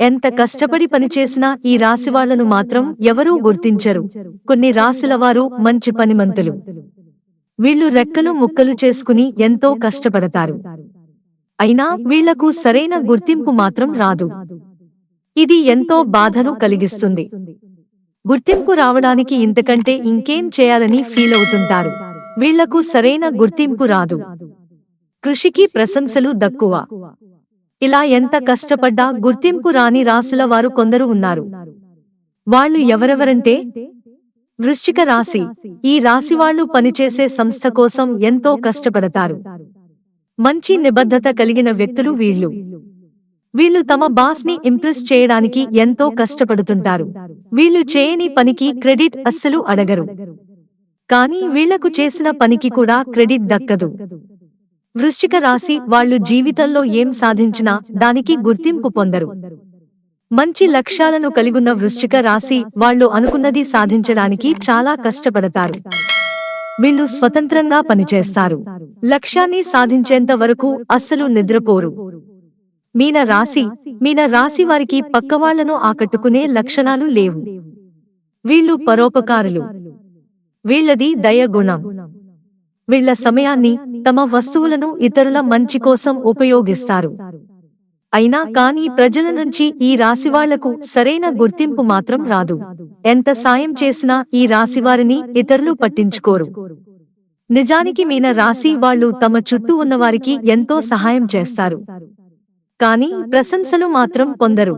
ఎంత కష్టపడి పనిచేసినా ఈ రాశి వాళ్ళను మాత్రం ఎవరూ గుర్తించరు. కొన్ని రాశుల వారు మంచి పనిమంతులు. వీళ్ళు రెక్కలు ముక్కలు చేసుకుని ఎంతో కష్టపడతారు. అయినా వీళ్ళకు సరైన గుర్తింపు మాత్రం రాదు. ఇది ఎంతో బాధను కలిగిస్తుంది. గుర్తింపు రావడానికి ఇంతకంటే ఇంకేం చేయాలని ఫీల్ అవుతుంటారు. వీళ్ళకు సరైన గుర్తింపు రాదు. కృషికి ప్రశంసలు దక్కువ. ఇలా ఎంత కష్టపడ్డా గుర్తింపు రాని రాసుల వారు కొందరు ఉన్నారు. వాళ్ళు ఎవరెవరంటే? వృశ్చిక రాశి. ఈ రాశి వాళ్ళు పనిచేసే సంస్థ కోసం ఎంతో కష్టపడతారు. మంచి నిబద్ధత కలిగిన వ్యక్తులు వీళ్ళు. వీళ్ళు తమ బాస్ని ఇంప్రెస్ చేయడానికి ఎంతో కష్టపడుతుంటారు. వీళ్ళు చేయని పనికి క్రెడిట్ అస్సలు అడగరు. కానీ వీళ్ళకు చేసిన పనికి కూడా క్రెడిట్ దక్కదు. వృశ్చిక రాశి వాళ్ళు జీవితంలో ఏం సాధించినా దానికి గుర్తింపు పొందరు. మంచి లక్ష్యాలను కలిగున్న వృశ్చిక రాశి వాళ్ళు అనుకున్నది సాధించడానికి చాలా కష్టపడతారు. వీళ్ళు స్వతంత్రంగా పనిచేస్తారు. లక్ష్యాన్ని సాధించేంత వరకు అస్సలు నిద్రపోరు. మీన రాశి మీన రాశి వారికి పక్కవాళ్ళను ఆకట్టుకునే లక్షణాలు లేవు. వీళ్ళు పరోపకారులు. వీళ్ళది దయగుణం. వీళ్ళ సమయాన్ని తమ వస్తువులను ఇతరుల మంచి కోసం ఉపయోగిస్తారు. అయినా కానీ ప్రజల నుంచి ఈ రాశివాళ్ళకు సరైన గుర్తింపు మాత్రం రాదు. ఎంత సాయం చేసినా ఈ రాశివారిని ఇతరులు పట్టించుకోరు. నిజానికి మీన రాశి వాళ్ళు తమ చుట్టూ ఉన్నవారికి ఎంతో సహాయం చేస్తారు. కానీ ప్రశంసలు మాత్రం పొందరు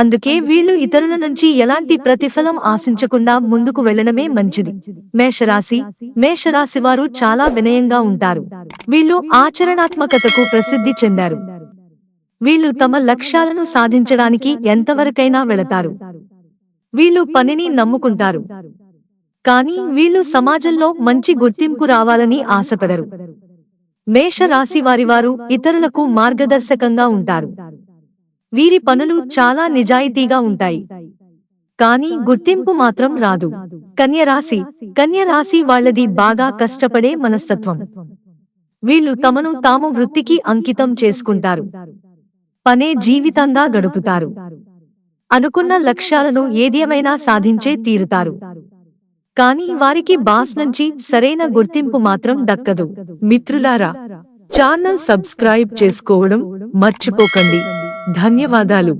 అందుకే వీళ్ళు ఇతరుల నుంచి ఎలాంటి ప్రతిఫలం ఆశించకుండా ముందుకు వెళ్ళడమే మంచిది. మేషరాశి మేషరాశి వారు చాలా వినయంగా ఉంటారు. వీళ్ళు ఆచరణాత్మకతకు ప్రసిద్ధి చెందారు. వీళ్ళు తమ లక్ష్యాలను సాధించడానికి ఎంతవరకైనా వెళతారు. వీళ్ళు పనిని నమ్ముకుంటారు. కానీ వీళ్ళు సమాజంలో మంచి గుర్తింపు రావాలని ఆశపడరు. మేషరాశి వారివారు ఇతరులకు మార్గదర్శకంగా ఉంటారు. వీరి పనులు చాలా నిజాయితీగా ఉంటాయి. కానీ గుర్తింపు మాత్రం రాదు. కన్యరాశి కన్యరాశి వాళ్ళది బాగా కష్టపడే మనస్తత్వం. వీళ్ళు తమను తాము వృత్తికి అంకితం చేసుకుంటారు. పనే జీవితంగా గడుపుతారు. అనుకున్న లక్ష్యాలను ఏదేమైనా సాధించే తీరుతారు. కానీ వారికి బాస్ నుంచి సరైన గుర్తింపు మాత్రం దక్కదు. మిత్రులారా ఛానల్ సబ్స్క్రైబ్ చేసుకోవడం మర్చిపోకండి. ధన్యవాదాలు.